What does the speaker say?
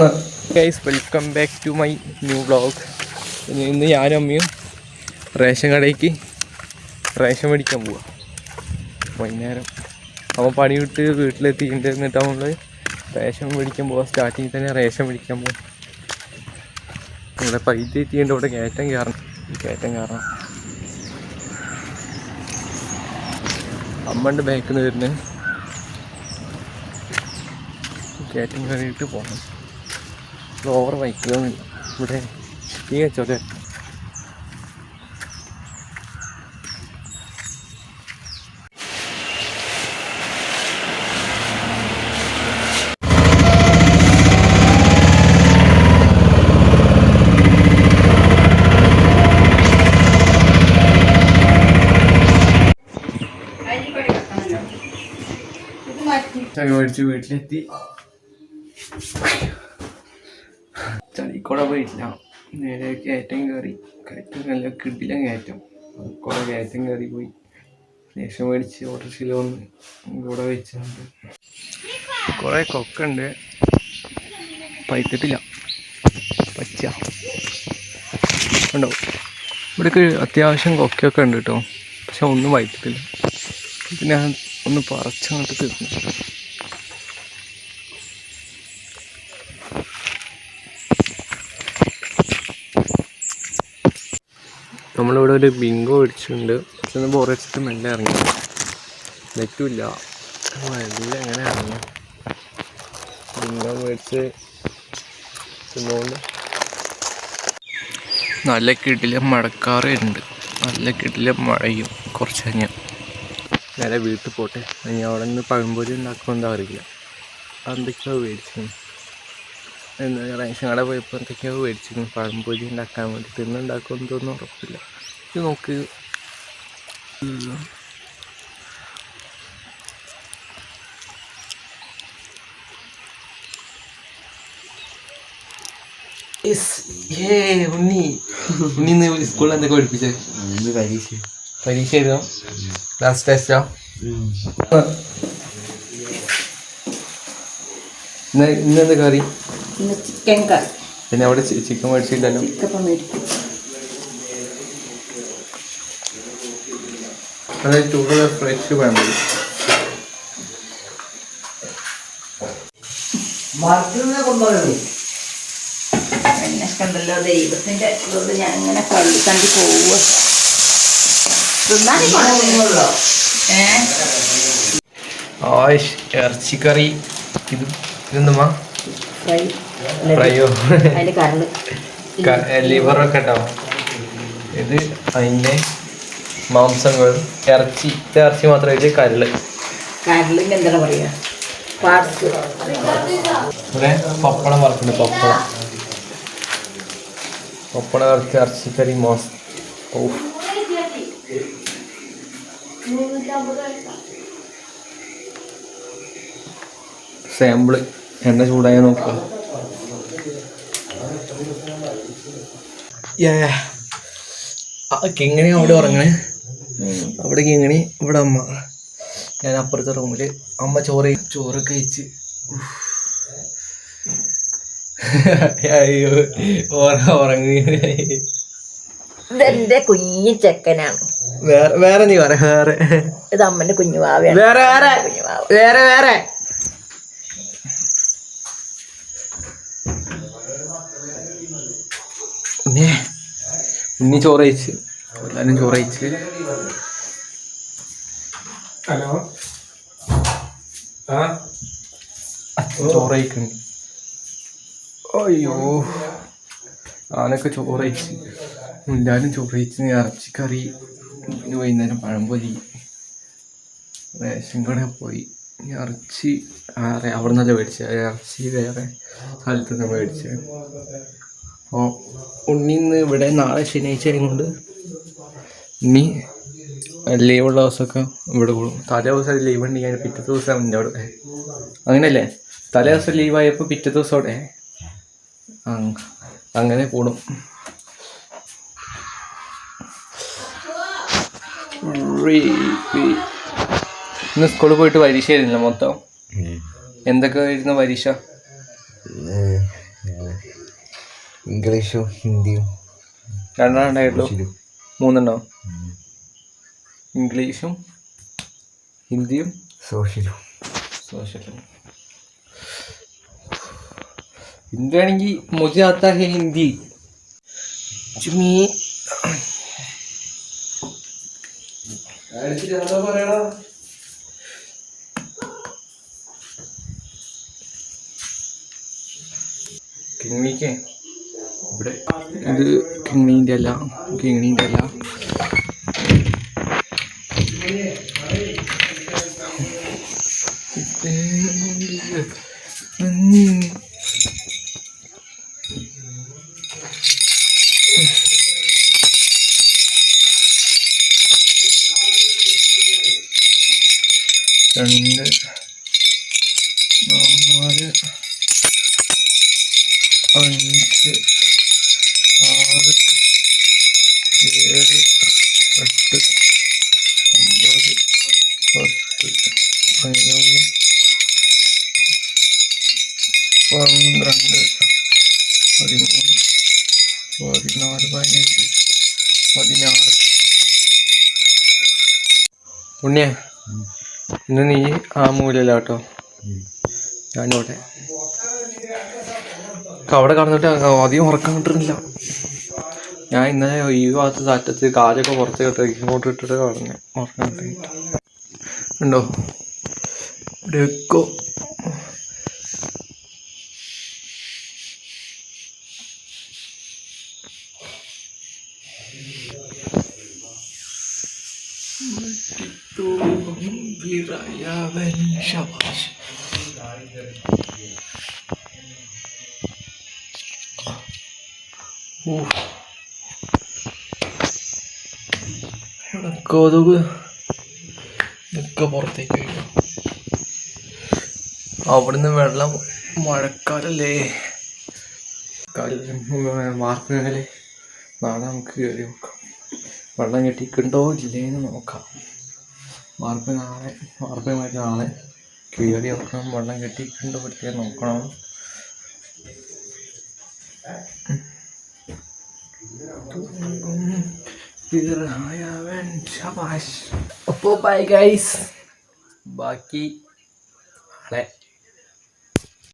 Guys welcome back to my new vlog ഇന്ന് ഞാനും അമ്മയും റേഷൻ കടയ്ക്ക് റേഷൻ മേടിക്കാൻ പോവാം. വൈകുന്നേരം. അവൻ പണി വിട്ട് വീട്ടിലെത്തിയിട്ടുണ്ട് എന്നിട്ട് നമ്മൾ റേഷൻ മേടിക്കാൻ പോവാം. സ്റ്റാർട്ടിങ്ങിൽ തന്നെ റേഷൻ മേടിക്കാൻ പോവാം. നമ്മുടെ പൈസ എത്തിയതിന്റെ ഇവിടെ കയറ്റം കയറണം കയറ്റം കയറണം അമ്മണ്ട് ബാക്കിൽ നിന്ന് വരുന്നത് കയറ്റം കയറിയിട്ട് പോകണം ഓവർ ബൈക്കുകളൊന്നുമില്ല ഇവിടെ ഈ ചായ മേടിച്ച് വീട്ടിലെത്തി. ചളിക്കൂടെ പോയിട്ടില്ല നേരെ കയറ്റം കയറി. കയറ്റം നല്ല കിടില കയറ്റം. കുറെ കയറ്റം കയറി പോയി. ലേശം മേടിച്ച് ഓട്ടോറിക്ഷയിൽ വന്ന് കൂടെ വെച്ചുണ്ട് കുറെ കൊക്കുണ്ട്. പൈത്തിട്ടില്ല പച്ച. ഉണ്ടോ ഇവിടേക്ക് അത്യാവശ്യം കൊക്കയൊക്കെ ഉണ്ട് കേട്ടോ. പക്ഷെ ഒന്നും വൈത്തിട്ടില്ല പിന്നെ ഒന്ന് പറച്ചങ്ങോട്ട് തീർന്നു. നമ്മളിവിടെ ഒരു ബിങ്കോ അടിച്ചിട്ടുണ്ട് പക്ഷെ ഒന്ന് ബോറടിച്ചിട്ട് മെല്ലെ ഇറങ്ങി. നെറ്റുമില്ല മെല്ലെ എങ്ങനെ ഇറങ്ങി? ബിങ്കോ മേടിച്ച് തിന്നുകൊണ്ട് നല്ല കിടില മഴക്കാറുണ്ട്. നല്ല കിടില മഴയും കുറച്ച് കഴിഞ്ഞാൽ നേരെ വീട്ടിൽ പോട്ടെ. ഇനി അവിടെ നിന്ന് പഴംപൊരി ഉണ്ടാക്കുമെന്താ അറിയില്ല. അതെന്തൊക്കെയാണ് മേടിച്ചു എന്താ കട പോയപ്പോൾ എന്തൊക്കെയോ മേടിച്ചിരുന്നു. പഴംപൊരി ഉണ്ടാക്കാൻ വേണ്ടി തിന്നുണ്ടാക്കുമെന്ന് തോന്നുന്നു ഉറപ്പില്ല. ഇത് നോക്ക്. ഉം. Yes. Yay, ഉണ്ണി. ഉണ്ണി ഇന്ന് സ്കൂളിൽ എന്തൊക്കെ പഠിപ്പിച്ചേ? ഇന്ന് പരീക്ഷ. പരീക്ഷ എഴുതാ? ലാസ്റ്റ് ടെസ്റ്റോ ഇന്ന് ഇന്ന് എന്താ കറി? ഇന്ന് ചിക്കൻ കറി പിന്നെ അവിടെ ചിക്കൻ മേടിച്ചില്ലല്ലോ? ചിക്കപ്പം മേടിക്കും അതായത് ചൂടുള്ള ഫ്രഷ് പഴംപൊരി എന്നെ കണ്ടല്ലോ ദൈവത്തിന്റെ ഞാൻ ഇങ്ങനെ കള്ളി കണ്ടി പോവുക ഇറച്ചിക്കറി. ഇത് ഇതെന്തുമാ? ഫ്രൈ ഫ്രൈയോ? അതിന്റെ കരൾ. ലിവറൊക്കെ ഉണ്ടാവും ഇത് അതിന്റെ മാംസങ്ങൾ ഇറച്ചി ഇറച്ചി മാത്രമേ ഇത് കരൾ. കരളിന് എന്താണ് പറയാ പാർട്സ് ഇവിടെ പപ്പടം വറുക്കുന്നുണ്ട് പപ്പടം. പപ്പടം വറുത്ത് ഇറച്ചിക്കറി മാസ് ഓ സാമ്പിൾ. എണ്ണ ചൂടായ നോക്കുക കിങ്ങണി അവിടെ ഉറങ്ങണേ? അവിടെ കിങ്ങണി ഇവിടെ അമ്മ. ഞാൻ അപ്പുറത്തെ റൂമിൽ അമ്മ ചോറ് ചോറ് കഴിച്ച്. അയ്യോ ഉറങ്ങി. ഇതെന്റെ കുഞ്ഞു ചെക്കനാണ്. വേറെ വേറെ നീ പറ വേറെ. ഇത് അമ്മന്റെ കുഞ്ഞുവാവയാണ്. വേറെ വേറെ. വേറെ വേറെ. ഉണ്ണി ചോറ് കഴിച്ച്. എല്ലാവരും ചോറ് കഴിച്ച്. ഹലോ? ആ? ചോറ് കഴിക്കുന്നുണ്ട് അയ്യോ. ഞാനൊക്കെ ചോറ് കഴിച്ച്. എല്ലാവരും ചോറ് കഴിച്ച് ഇറച്ചിക്കറി പിന്നെ വൈകുന്നേരം പഴംപൊരി റേഷൻ കടയിൽ പോയി. ഇനി ഇറച്ചി അവിടെ നിന്നല്ല മേടിച്ചത് ഇറച്ചി വേറെ സ്ഥലത്ത് നിന്ന് മേടിച്ചത് അപ്പോൾ ഉണ്ണി ഇന്ന് ഇവിടെ നാളെ ശനിയാഴ്ച ആയതുകൊണ്ട് ഉണ്ണി ലീവുള്ള ദിവസമൊക്കെ ഇവിടെ കൂടും. തലേ ദിവസം ലീവ് ഉണ്ടെങ്കിൽ പിറ്റേ ദിവസം എന്റെ അവിടെ. അങ്ങനെയല്ലേ? തലേ ദിവസം ലീവായപ്പോൾ പിറ്റേ ദിവസം അവിടെ. ആ, അങ്ങനെ കൂടും. ഇന്ന് സ്കൂളിൽ പോയിട്ട് പരീക്ഷ ആയിരുന്നില്ല മൊത്തം? എന്തൊക്കെ ആയിരുന്നു പരീക്ഷ? ഇംഗ്ലീഷും ഹിന്ദിയും രണ്ടെണ്ണം ഉണ്ടായിട്ടുള്ളൂ മൂന്നെണ്ണം. ഇംഗ്ലീഷും ഹിന്ദിയും സോഷ്യലും. സോഷ്യലും. ഹിന്ദി ആണെങ്കിൽ മുജെ ആത്ത ഹെ ഹിന്ദി. ചുമി പറയണോ? കിങ്ങിക്കേ ഇവിടെ. ഇത് കിങ്ങിന്റെ അല്ല കിങ്ങിന്റെ അല്ല രണ്ട്. ആറ് ഏഴ് എട്ട് ഒമ്പത് പത്ത് പതിനൊന്ന് പന്ത്രണ്ട് പതിമൂന്ന് പതിനാല് പതിനഞ്ച് പതിനാറ്. ഉണ്ണിയ ഇന്ന് നീ ആ മൂലല്ലോ കേട്ടോ ഞാനിവിടെ. അവിടെ കടന്നിട്ട് അധികം ഉറക്കം കിട്ടുന്നില്ല ഞാൻ ഇന്നലെ ഈ ഭാഗത്ത് കാറ്റത്ത് കാലൊക്കെ പുറത്ത് കേട്ടോ ഇങ്ങോട്ട് ഇട്ടിട്ട് കടന്നു ഉറക്കം കിട്ടിയിട്ട് ഉണ്ടോ ഇവിടെയൊക്കെ വിറയവൻ ശബാഷ് കൊതുക് ഇതൊക്കെ പുറത്തേക്ക് വയ്ക്കും അവിടുന്ന് വെള്ളം മഴക്കാലല്ലേ. മാർക്ക് മേലെ നാളെ നമുക്ക് കയറി നോക്കാം. വെള്ളം കെട്ടിക്കുണ്ടോ ഇല്ലേന്ന് നോക്കാം. വാർപ്പ് നാളെ വാർപ്പുമായിട്ട് നാളെ കയറി നോക്കണം. വെള്ളം കെട്ടിയിട്ടുണ്ടോ ഇല്ലേ നോക്കണം. വിറയവൻ ശബാഷ് അപ്പോൾ ബൈ ഗൈസ് ബാക്കി നാളെ